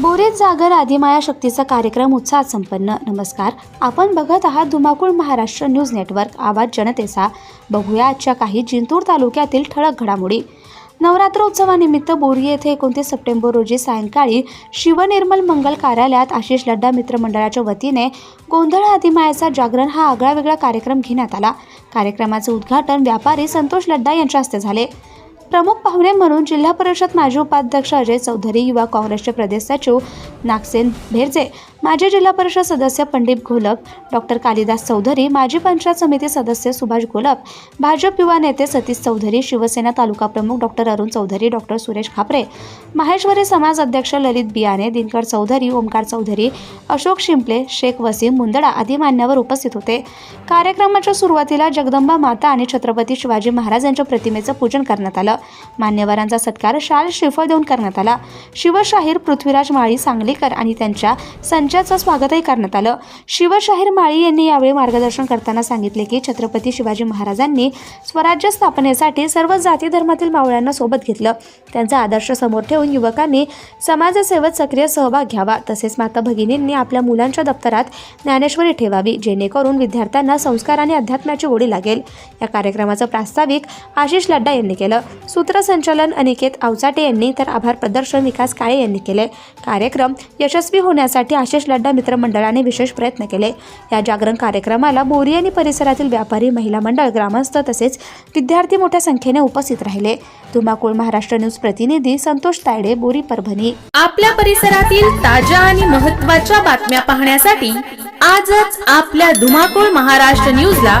बोरीत जागर आदिमाया शक्तीचा कार्यक्रम उत्साहात संपन्न. नमस्कार. आपण बघत आहात धुमाकूळ महाराष्ट्र न्यूज नेटवर्क. आवाज जनतेचा. बघूया आजच्या काही जिंतूर तालुक्यातील ठळक घडामोडी. नवरात्र उत्सवानिमित्त बोरी येथे एकोणतीस सप्टेंबर रोजी सायंकाळी शिवनिर्मल मंगल कार्यालयात आशिष लड्डा मित्रमंडळाच्या वतीने गोंधळ आदिमायाचा जागरण हा आगळावेगळा कार्यक्रम घेण्यात आला. कार्यक्रमाचे उद्घाटन व्यापारी संतोष लड्डा यांच्या हस्ते झाले. प्रमुख पाहुणे म्हणून जिल्हा परिषद माजी उपाध्यक्ष अजय चौधरी युवा काँग्रेसचे प्रदेश सचिव नागसेन भेरजे माजी जिल्हा परिषद सदस्य पंडित घोलप डॉक्टर कालिदास चौधरी माजी पंचायत समिती सदस्य सुभाष घोलप भाजप युवा नेते सतीश चौधरी शिवसेना तालुका प्रमुख डॉक्टर अरुण चौधरी डॉक्टर सुरेश खापरे माहेश्वरी समाज अध्यक्ष ललित बियाणे दिनकर चौधरी ओमकार चौधरी अशोक शिंपले शेख वसीम मुंदडा आदी मान्यवर उपस्थित होते. कार्यक्रमाच्या सुरुवातीला जगदंबा माता आणि छत्रपती शिवाजी महाराज यांच्या प्रतिमेचं पूजन करण्यात आलं. मान्यवरांचा सत्कार शाल श्रीफळ देऊन करण्यात आला. शिवशाहीर पृथ्वीराज माळी सांगलीकर आणि त्यांच्या संचाचं स्वागतही करण्यात आलं. शिवशाहीर माळी यांनी यावेळी मार्गदर्शन करताना सांगितले की छत्रपती शिवाजी महाराजांनी स्वराज्य स्थापनेसाठी सर्व जाती धर्मातील मावळ्यांना सोबत घेतलं. त्यांचा आदर्श समोर ठेवून युवकांनी समाजसेवेत सक्रिय सहभाग घ्यावा. तसेच माता भगिनींनी आपल्या मुलांच्या दप्तरात ज्ञानेश्वरी ठेवावी जेणेकरून विद्यार्थ्यांना संस्कार आणि अध्यात्माची ओढी लागेल. या कार्यक्रमाचं प्रास्ताविक आशिष लड्डा यांनी केलं. सूत्रसंचालन अनिकेत आवचाटे यांनी तर आभार प्रदर्शन विकास काळे यांनी केले. कार्यक्रम यशस्वी होण्यासाठी आशिष लड्डा मित्रमंडळाने विशेष प्रयत्न केले. या जागरण कार्यक्रमाला बोरी आणि परिसरातील व्यापारी महिला मंडळ ग्रामस्थ तसेच विद्यार्थी मोठ्या संख्येने उपस्थित राहिले. धुमाकूळ महाराष्ट्र न्यूज प्रतिनिधी संतोष तायडे बोरी परभणी. आपल्या परिसरातील ताज्या आणि महत्त्वाच्या बातम्या पाहण्यासाठी आजच आपल्या धुमाकूळ महाराष्ट्र न्यूजला